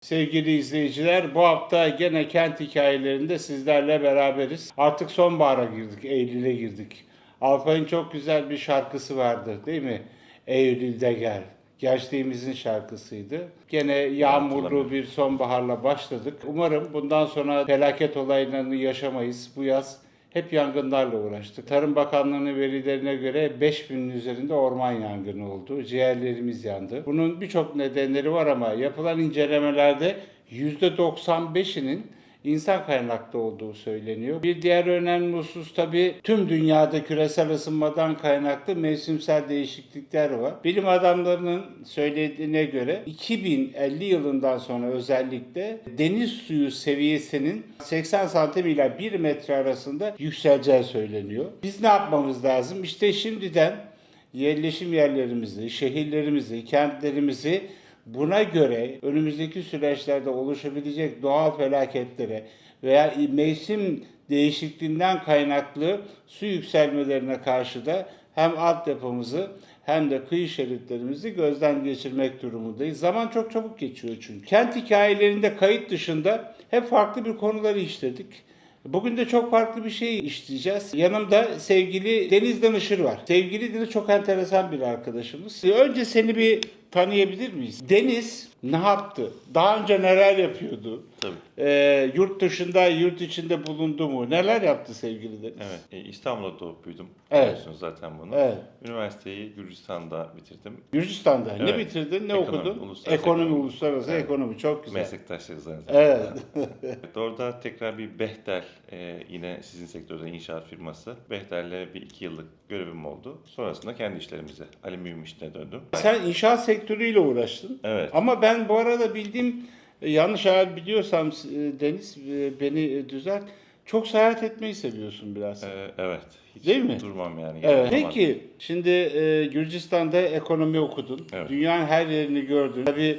Sevgili izleyiciler, bu hafta gene kent hikayelerinde sizlerle beraberiz. Artık sonbahara girdik, Eylül'e girdik. Alpay'ın çok güzel bir şarkısı vardı değil mi? Eylül'de gel. Gençliğimizin şarkısıydı. Gene yağmurlu bir sonbaharla başladık. Umarım bundan sonra felaket olaylarını yaşamayız. Bu yaz hep yangınlarla uğraştık. Tarım Bakanlığı'nın verilerine göre 5000'in üzerinde orman yangını oldu. Ciğerlerimiz yandı. Bunun birçok nedenleri var ama yapılan incelemelerde %95'inin insan kaynaklı olduğu söyleniyor. Bir diğer önemli husus tabii tüm dünyada küresel ısınmadan kaynaklı mevsimsel değişiklikler var. Bilim adamlarının söylediğine göre 2050 yılından sonra özellikle deniz suyu seviyesinin 80 santim ile 1 metre arasında yükseleceği söyleniyor. Biz ne yapmamız lazım? İşte şimdiden yerleşim yerlerimizi, şehirlerimizi, kentlerimizi buna göre önümüzdeki süreçlerde oluşabilecek doğal felaketlere veya mevsim değişikliğinden kaynaklı su yükselmelerine karşı da hem altyapımızı hem de kıyı şeritlerimizi gözden geçirmek durumundayız. Zaman çok çabuk geçiyor çünkü. Kent hikayelerinde kayıt dışında hep farklı bir konuları işledik. Bugün de çok farklı bir şey işleyeceğiz. Yanımda sevgili Deniz Danışır var. Sevgili Deniz çok enteresan bir arkadaşımız. Önce seni bir tanıyabilir miyiz? Deniz ne yaptı? Daha önce neler yapıyordu? Tabii. Ee, yurt dışında, yurt içinde bulundu mu? Neler yaptı sevgili Deniz? Evet. E, İstanbul'da doğup büyüdüm. Evet. Biliyorsunuz zaten bunu. Evet. Üniversiteyi Gürcistan'da bitirdim. Gürcistan'da. Ne Evet. bitirdin? Ne Ekonomi, okudun? uluslararası ekonomi, ekonomi. uluslararası Evet. ekonomi. Çok güzel. Meslektaşlarız aynı Evet. Evet, Orada tekrar bir Behtel, e, yine sizin sektörde inşaat firması. Behtel'le bir iki yıllık görevim oldu. Sonrasında kendi işlerimize, alüminyum işine döndüm. Sen inşaat sektörüyle uğraştın. Evet. Ama ben bu arada bildiğim e, yanlış eğer biliyorsam e, Deniz e, beni düzelt. Çok seyahat etmeyi seviyorsun biraz. E, evet. Hiç Değil mi? Durmam yani. Evet. Peki şimdi e, Gürcistan'da ekonomi okudun. Evet. Dünyanın her yerini gördün. Tabii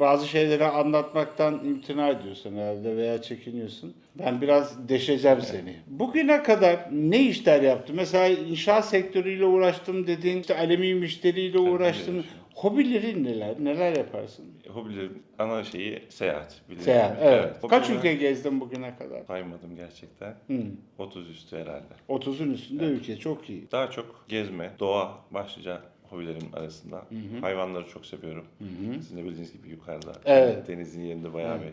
bazı şeyleri anlatmaktan imtina ediyorsun herhalde veya çekiniyorsun. Ben biraz deşeceğim seni. Bugüne kadar ne işler yaptın? Mesela inşaat sektörüyle uğraştım dedin. İşte alüminyum işleriyle uğraştın. Hobilerin neler? Neler yaparsın? Hobilerim ana şeyi seyahat. biliyorum. Seyahat. Evet. Kaç ülke gezdin bugüne kadar? Saymadım gerçekten. Hı. 30 üstü herhalde. 30'un üstünde ülke. Çok iyi. Daha çok gezme, doğa başlıca hobilerim arasında. Hayvanları çok seviyorum. Sizin de bildiğiniz gibi yukarıda Evet. denizin yerinde bayağı bir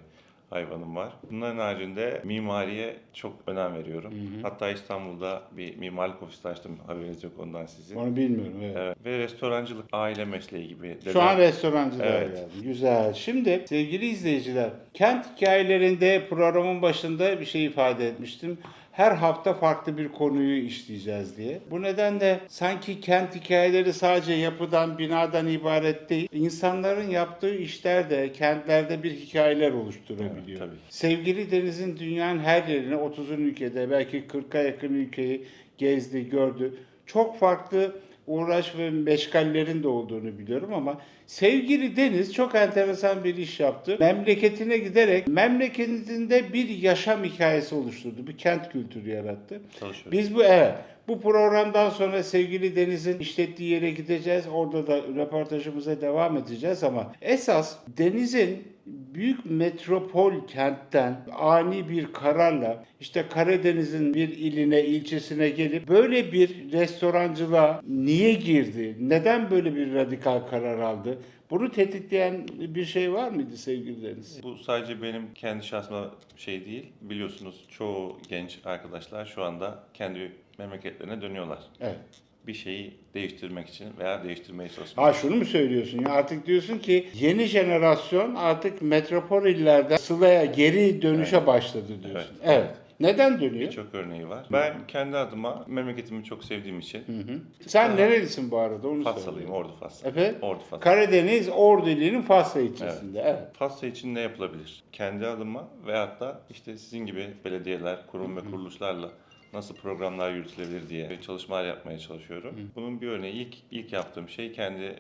hayvanım var. Bunların haricinde mimariye çok önem veriyorum. Hatta İstanbul'da bir mimarlık ofisi açtım. Haberiniz yok ondan sizin. Onu bilmiyorum. Evet. Evet. Ve restorancılık aile mesleği gibi. Şu an restorancılar Evet. geldi. Güzel. Şimdi sevgili izleyiciler, kent hikayelerinde programın başında bir şey ifade etmiştim. Her hafta farklı bir konuyu işleyeceğiz diye. Bu nedenle sanki kent hikayeleri sadece yapıdan, binadan ibaret değil. İnsanların yaptığı işler de kentlerde bir hikayeler oluşturabiliyor. Evet, tabii. Sevgili Deniz'in dünyanın her yerine 30'un ülkede belki 40'a yakın ülkeyi gezdi, gördü. Çok farklı uğraş ve meşgallerin de olduğunu biliyorum ama sevgili Deniz çok enteresan bir iş yaptı. Memleketine giderek memleketinde bir yaşam hikayesi oluşturdu. Bir kent kültürü yarattı. Çalışıyorum. Biz bu evet bu programdan sonra sevgili Deniz'in işlettiği yere gideceğiz. Orada da röportajımıza devam edeceğiz ama esas Deniz'in büyük metropol kentten ani bir kararla işte Karadeniz'in bir iline, ilçesine gelip böyle bir restorancılığa niye girdi? Neden böyle bir radikal karar aldı? Bunu tetikleyen bir şey var mıydı sevgili Deniz? Bu sadece benim kendi şahsıma şey değil. Biliyorsunuz çoğu genç arkadaşlar şu anda kendi memleketlerine dönüyorlar. Evet. Bir şeyi değiştirmek için veya değiştirmeye çalışmak Ha şunu mu söylüyorsun ya artık diyorsun ki yeni jenerasyon artık metropol illerden sılaya geri dönüşe başladı diyorsun. Evet. Evet. Neden dönüyor? Birçok örneği var. Ben kendi adıma memleketimi çok sevdiğim için Hı hı. Sen nerelisin bu arada onu Fassalıyım, söyle. Ordu Faslı. Efendim? Ordu Faslı. Karadeniz Ordu ilinin Fasla ilçesinde. Evet. Fasla için ne yapılabilir? Kendi adıma veyahut da işte sizin gibi belediyeler, kurum ve kuruluşlarla nasıl programlar yürütülebilir diye çalışmalar yapmaya çalışıyorum. Bunun bir örneği ilk ilk yaptığım şey kendi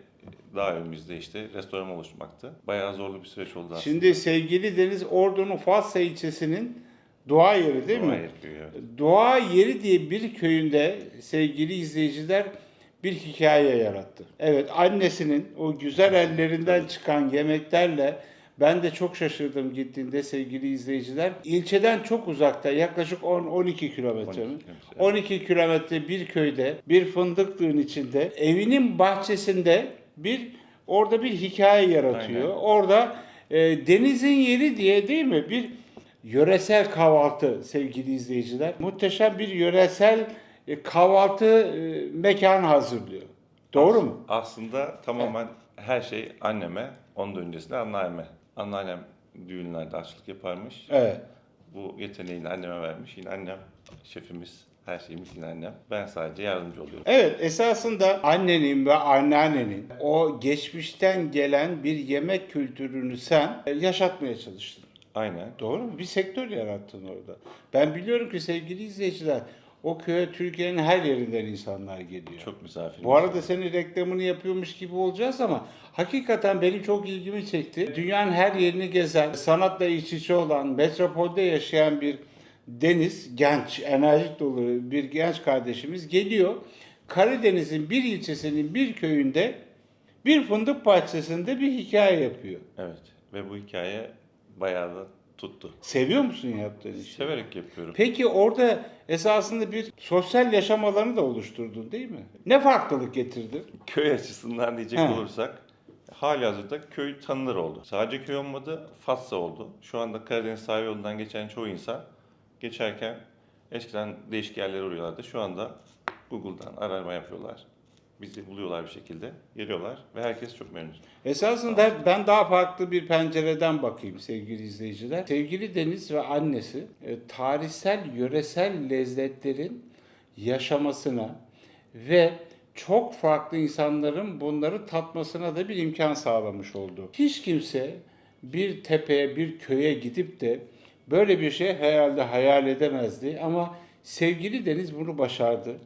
daha evimizde işte restoran oluşturmaktı. Bayağı zorlu bir süreç oldu aslında. Şimdi sevgili Deniz Ordu'nun Fasla ilçesinin doğa yeri değil Doğa mi? yeri evet. Doğa yeri diye bir köyünde sevgili izleyiciler bir hikaye yarattı. Evet annesinin o güzel ellerinden çıkan yemeklerle Ben de çok şaşırdım gittiğinde sevgili izleyiciler. İlçeden çok uzakta yaklaşık 10-12 kilometre mi? 12 kilometre. 12 kilometre bir köyde bir fındıklığın içinde evinin bahçesinde bir orada bir hikaye yaratıyor. Aynen. Orada e, denizin yeri diye değil mi bir yöresel kahvaltı sevgili izleyiciler. Muhteşem bir yöresel e, kahvaltı e, mekanı hazırlıyor. Doğru mu? Aslında tamamen her şey anneme, onun da öncesinde anneanneme. Anneannem düğünlerde aşçılık yaparmış. Evet. Bu yeteneğini anneme vermiş. Yine annem şefimiz, her şeyimiz yine annem. Ben sadece yardımcı oluyorum. Evet esasında annenin ve anneannenin o geçmişten gelen bir yemek kültürünü sen e, yaşatmaya çalıştın. Aynen. Doğru mu? Bir sektör yarattın orada. Ben biliyorum ki sevgili izleyiciler o köye Türkiye'nin her yerinden insanlar geliyor. Çok misafirimiz Bu arada senin reklamını yapıyormuş gibi olacağız ama hakikaten benim çok ilgimi çekti. Dünyanın her yerini gezen, sanatla iç içe olan, metropolde yaşayan bir Deniz, genç, enerjik dolu bir genç kardeşimiz geliyor. Karadeniz'in bir ilçesinin bir köyünde bir fındık bahçesinde bir hikaye yapıyor. Evet. Ve bu hikaye bayağı da tuttu. Seviyor musun yaptığın işi? Severek yapıyorum. Peki orada esasında bir sosyal yaşam alanı da oluşturdun değil mi? Ne farklılık getirdi? Köy açısından diyecek He. olursak hali hazırda köy tanınır oldu. Sadece köy olmadı, Fatsa oldu. Şu anda Karadeniz sahil yolundan geçen çoğu insan geçerken eskiden değişik yerlere uğruyorlardı. Şu anda Google'dan arama yapıyorlar. Bizi buluyorlar bir şekilde, geliyorlar ve herkes çok memnun. Esasında ben daha farklı bir pencereden bakayım sevgili izleyiciler. Sevgili Deniz ve annesi e, tarihsel, yöresel lezzetlerin yaşamasına ve çok farklı insanların bunları tatmasına da bir imkan sağlamış oldu. Hiç kimse bir tepeye, bir köye gidip de böyle bir şey herhalde hayal edemezdi ama sevgili Deniz bunu başardı.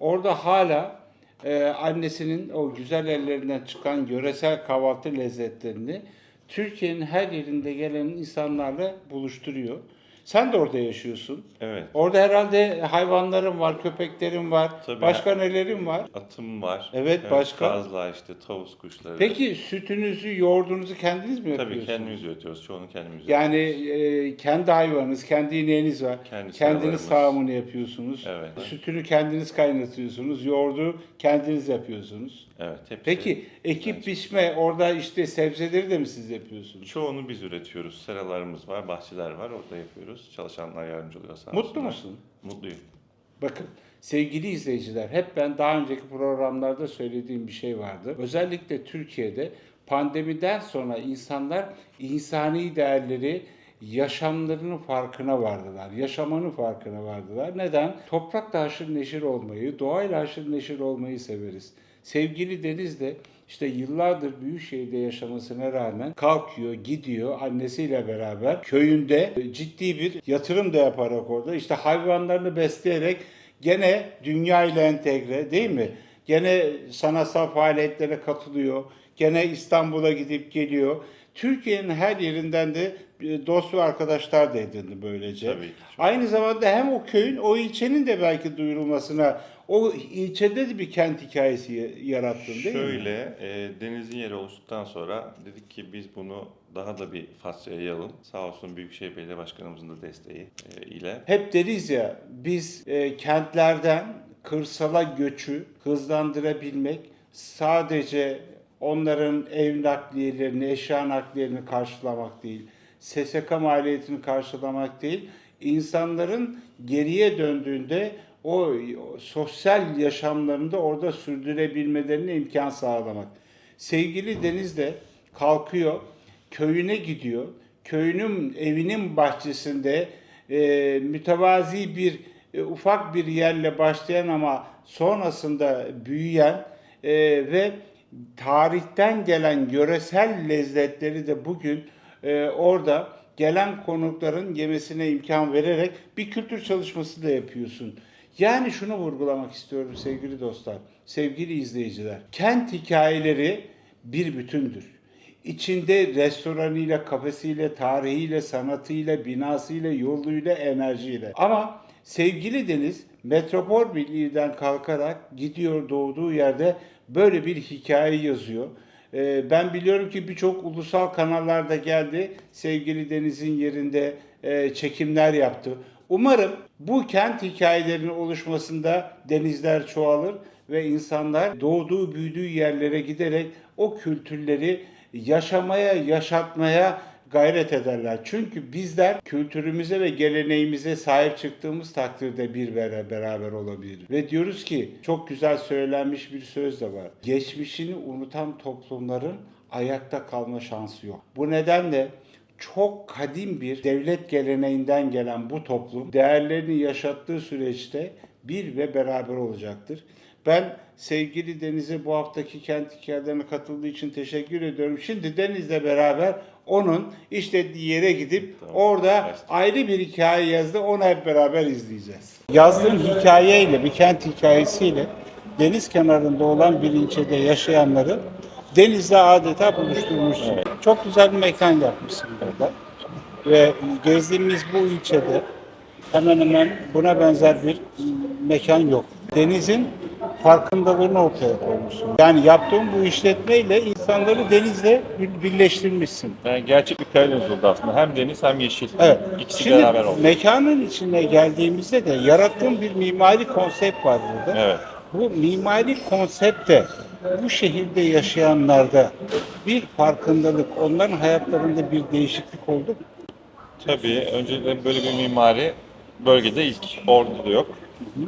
Orada hala e, annesinin o güzel ellerinden çıkan yöresel kahvaltı lezzetlerini Türkiye'nin her yerinde gelen insanlarla buluşturuyor. Sen de orada yaşıyorsun. Evet, Orada herhalde hayvanların var, köpeklerin var. Tabii. Başka nelerin var? atım var. Evet, başka? Kazlar işte, tavus kuşları. Peki sütünüzü, yoğurdunuzu kendiniz mi Tabii yapıyorsunuz? kendimiz üretiyoruz. Çoğunu kendimiz Yani e, kendi hayvanınız, kendi ineğiniz var. Kendi kendiniz sağımını yapıyorsunuz. Evet. Sütünü kendiniz kaynatıyorsunuz. Yoğurdu kendiniz yapıyorsunuz. Evet, hepsi. Peki ekip biçme orada işte sebzeleri de mi siz yapıyorsunuz? Çoğunu biz üretiyoruz. Seralarımız var, bahçeler var. Orada yapıyoruz. Çalışanlar yardımcı oluyor sağ Mutlu olsunlar. musun? Mutluyum. Bakın sevgili izleyiciler hep ben daha önceki programlarda söylediğim bir şey vardı. Özellikle Türkiye'de pandemiden sonra insanlar insani değerleri yaşamlarının farkına vardılar. Yaşamanın farkına vardılar. Neden? Toprakla haşır neşir olmayı, doğayla haşır neşir olmayı severiz. Sevgili Deniz de işte yıllardır büyük şehirde yaşamasına rağmen kalkıyor, gidiyor annesiyle beraber köyünde ciddi bir yatırım da yaparak orada işte hayvanlarını besleyerek gene dünya ile entegre değil mi? Gene sanatsal faaliyetlere katılıyor. Gene İstanbul'a gidip geliyor. Türkiye'nin her yerinden de e, dost ve arkadaşlar da edindi böylece. Tabii ki. Aynı zamanda hem o köyün, o ilçenin de belki duyurulmasına, o ilçede de bir kent hikayesi yarattın değil mi? Şöyle, e, denizin yeri oluştuktan sonra dedik ki biz bunu daha da bir yayalım. Sağ olsun Büyükşehir Belediye Başkanımızın da desteği e, ile. Hep deriz ya biz e, kentlerden kırsala göçü hızlandırabilmek sadece onların ev nakliyelerini, eşya nakliyelerini karşılamak değil, SSK maliyetini karşılamak değil, insanların geriye döndüğünde o, sosyal yaşamlarını da orada sürdürebilmelerine imkan sağlamak. Sevgili Deniz de kalkıyor, köyüne gidiyor. Köyünün evinin bahçesinde e, mütevazi bir e, ufak bir yerle başlayan ama sonrasında büyüyen e, ve tarihten gelen yöresel lezzetleri de bugün e, orada gelen konukların yemesine imkan vererek bir kültür çalışması da yapıyorsun. Yani şunu vurgulamak istiyorum sevgili dostlar, sevgili izleyiciler. Kent hikayeleri bir bütündür. İçinde restoranıyla, kafesiyle, tarihiyle, sanatıyla, binasıyla, yoluyla, enerjiyle. Ama sevgili Deniz Metropol Birliği'den kalkarak gidiyor doğduğu yerde böyle bir hikaye yazıyor. E, ben biliyorum ki birçok ulusal kanallarda geldi. Sevgili Deniz'in yerinde e, çekimler yaptı. Umarım bu kent hikayelerinin oluşmasında denizler çoğalır ve insanlar doğduğu büyüdüğü yerlere giderek o kültürleri yaşamaya, yaşatmaya gayret ederler. Çünkü bizler kültürümüze ve geleneğimize sahip çıktığımız takdirde bir beraber olabiliriz. Ve diyoruz ki çok güzel söylenmiş bir söz de var. Geçmişini unutan toplumların ayakta kalma şansı yok. Bu nedenle çok kadim bir devlet geleneğinden gelen bu toplum değerlerini yaşattığı süreçte bir ve beraber olacaktır. Ben sevgili Deniz'e bu haftaki kent hikayelerine katıldığı için teşekkür ediyorum. Şimdi Deniz'le beraber onun işlediği yere gidip orada ayrı bir hikaye yazdı. Onu hep beraber izleyeceğiz. Yazdığın hikayeyle, bir kent hikayesiyle deniz kenarında olan bir ilçede yaşayanları denizle adeta buluşturmuşsun. Çok güzel bir mekan yapmışsın burada. Ve gezdiğimiz bu ilçede hemen hemen buna benzer bir mekan yok. Denizin farkındalığını ortaya koymuşsun. Yani yaptığın bu işletmeyle insanları denizle bir- birleştirmişsin. Yani gerçek bir Karadeniz oldu aslında. Hem deniz hem yeşil. Evet. İkisi Şimdi beraber oldu. mekanın içine geldiğimizde de yarattığın bir mimari konsept var burada. Evet. Bu mimari konsepte bu şehirde yaşayanlarda bir farkındalık, onların hayatlarında bir değişiklik oldu mu? Tabii önceden böyle bir mimari bölgede ilk Ordu'da yok. Ee,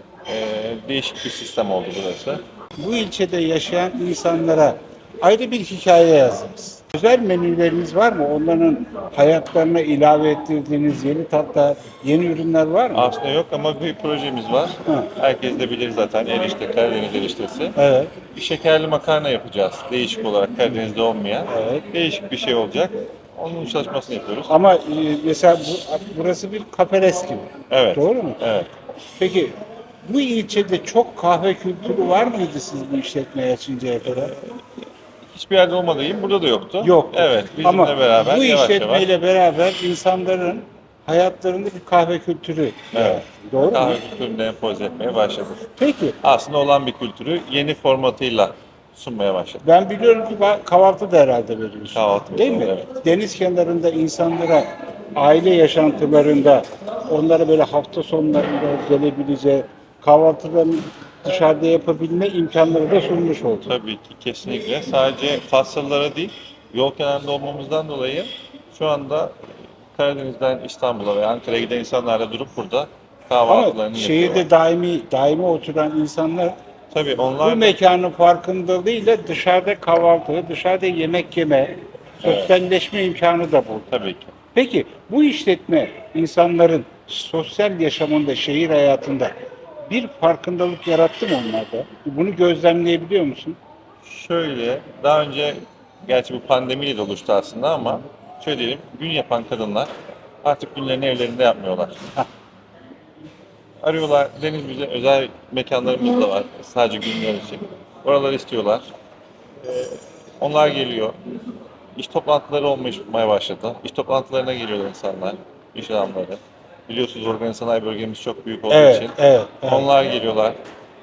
değişik bir sistem oldu burası. Bu ilçede yaşayan insanlara ayrı bir hikaye yazdınız. Özel menüleriniz var mı? Onların hayatlarına ilave ettirdiğiniz yeni tatlar, yeni ürünler var mı? Aslında yok ama bir projemiz var. Ha. Herkes de bilir zaten erişte, Karadeniz eriştesi. Evet. Bir şekerli makarna yapacağız. Değişik olarak Karadeniz'de olmayan. Evet. Değişik bir şey olacak. Onun çalışmasını yapıyoruz. Ama e, mesela bu, burası bir kaperes gibi. Evet. Doğru mu? Evet. Peki bu ilçede çok kahve kültürü var mıydı siz bu işletmeyi açıncaya kadar? Hiçbir yerde olmadığı gibi burada da yoktu. Yok. Evet. Bizimle Ama beraber bu yavaş yavaş. işletmeyle beraber insanların hayatlarında bir kahve kültürü. Evet. Doğru mu? Kahve kültürünü empoze etmeye başladık. Peki aslında olan bir kültürü yeni formatıyla sunmaya başladık. ben biliyorum ki kahvaltı da herhalde veriyorsun. Kahvaltı Değil mi? veriyoruz, Deniz kenarında insanlara aile yaşantılarında onlara böyle hafta sonlarında gelebileceği kahvaltılarını dışarıda yapabilme imkanları da sunmuş oldu. Tabii ki kesinlikle. Sadece Faslılara değil, yol kenarında olmamızdan dolayı şu anda Karadeniz'den İstanbul'a veya Ankara'ya giden insanlar da durup burada Ama kahvaltılarını şehirde yapıyorlar. daimi daimi oturan insanlar Tabii bu onlar da mekanın farkındalığıyla dışarıda kahvaltı, dışarıda yemek yeme, sosyalleşme imkanı da buldu. tabii ki. Peki bu işletme insanların sosyal yaşamında, şehir hayatında bir farkındalık yarattı mı onlarda? Bunu gözlemleyebiliyor musun? Şöyle, daha önce gerçi bu pandemiyle de oluştu aslında ama şöyle diyelim, gün yapan kadınlar artık günlerini evlerinde yapmıyorlar. Hah. Arıyorlar, Deniz bize özel mekanlarımız da var sadece günler için. Oraları istiyorlar. Ee, onlar geliyor. İş toplantıları olmaya başladı. İş toplantılarına geliyorlar insanlar, iş adamları. Biliyorsunuz organize sanayi bölgemiz çok büyük olduğu Evet, için. evet. evet. Onlar geliyorlar.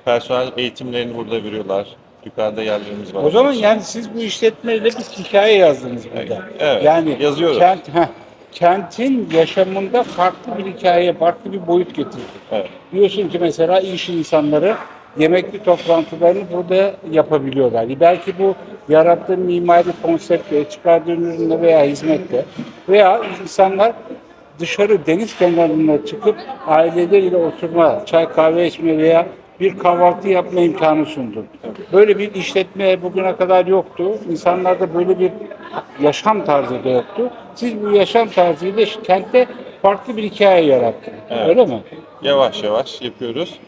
Personel eğitimlerini burada veriyorlar. Yukarıda yerlerimiz var. O zaman yani siz bu işletmeyle bir hikaye yazdınız burada. Evet, Yani yazıyoruz. Kent, heh, kentin yaşamında farklı bir hikaye, farklı bir boyut getirdi. Evet. Diyorsun ki mesela iş insanları yemekli toplantılarını burada yapabiliyorlar. Belki bu yarattığın mimari konseptle, çıkardığın ürünle veya hizmetle veya insanlar dışarı deniz kenarına çıkıp aileleriyle oturma, çay kahve içme veya bir kahvaltı yapma imkanı sundun. Böyle bir işletme bugüne kadar yoktu. İnsanlarda böyle bir yaşam tarzı da yoktu. Siz bu yaşam tarzıyla kentte farklı bir hikaye yarattınız. Evet. Öyle mi? Yavaş yavaş yapıyoruz.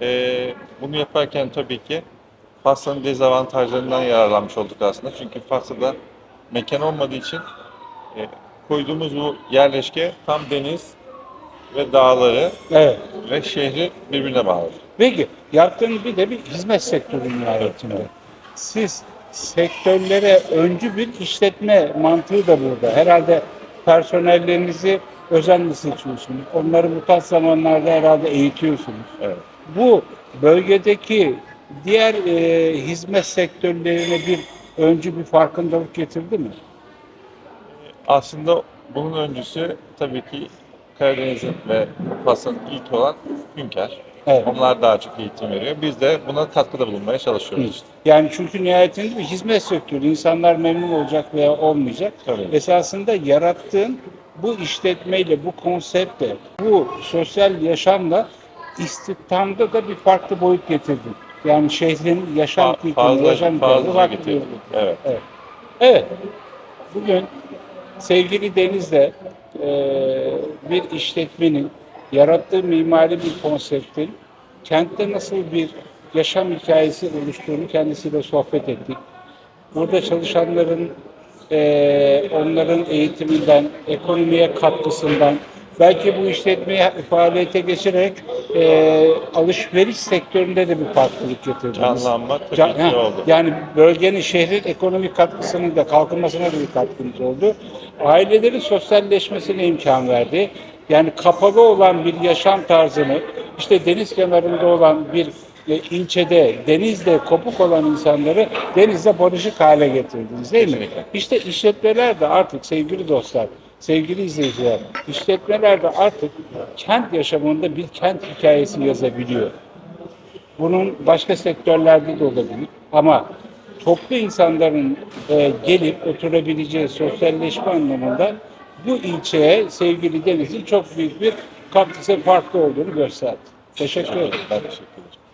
Ee, bunu yaparken tabii ki Fas'ın dezavantajlarından yararlanmış olduk aslında. Çünkü Fas'ta mekan olmadığı için e, koyduğumuz bu yerleşke tam deniz ve dağları Evet. ve şehri birbirine bağladı. Peki yaptığınız bir de bir hizmet sektörü nihayetinde. Siz sektörlere öncü bir işletme mantığı da burada. Herhalde personellerinizi özenle seçiyorsunuz. Onları bu tarz zamanlarda herhalde eğitiyorsunuz. Evet. Bu bölgedeki diğer e, hizmet sektörlerine bir öncü bir farkındalık getirdi mi? Aslında bunun öncüsü tabii ki Karadeniz'in ve Fas'ın ilk olan Hünkar. Evet. Onlar daha çok eğitim veriyor. Biz de buna katkıda bulunmaya çalışıyoruz Hı. işte. Yani çünkü nihayetinde bir hizmet sektörü. İnsanlar memnun olacak veya olmayacak. Tabii. Esasında yarattığın bu işletmeyle, bu konseptle, bu sosyal yaşamla istihdamda da bir farklı boyut getirdin. Yani şehrin yaşam Fa- fazla, yaşam fazla farklı getirdik. bir- Evet. Evet. Bugün sevgili Deniz'le eee, bir işletmenin yarattığı mimari bir konseptin kentte nasıl bir yaşam hikayesi oluştuğunu kendisiyle sohbet ettik. Burada çalışanların eee, onların eğitiminden, ekonomiye katkısından, belki bu işletmeyi faaliyete geçirerek eee, alışveriş sektöründe de bir farklılık getirdiniz. Canlanma Can- ha, oldu. Yani bölgenin, şehrin ekonomik katkısının da kalkınmasına da bir katkınız oldu. Ailelerin sosyalleşmesine imkan verdi. Yani kapalı olan bir yaşam tarzını, işte deniz kenarında olan bir e, ilçede denizle kopuk olan insanları denizle barışık hale getirdiniz değil mi? İşte işletmeler de artık sevgili dostlar, sevgili izleyiciler, işletmeler de artık kent yaşamında bir kent hikayesi yazabiliyor. Bunun başka sektörlerde de olabilir. Ama toplu insanların e, gelip oturabileceği sosyalleşme anlamında bu ilçeye sevgili Deniz'in çok büyük bir katkısı farklı olduğunu gösterdi. Teşekkür ederim. Ben teşekkür ederim.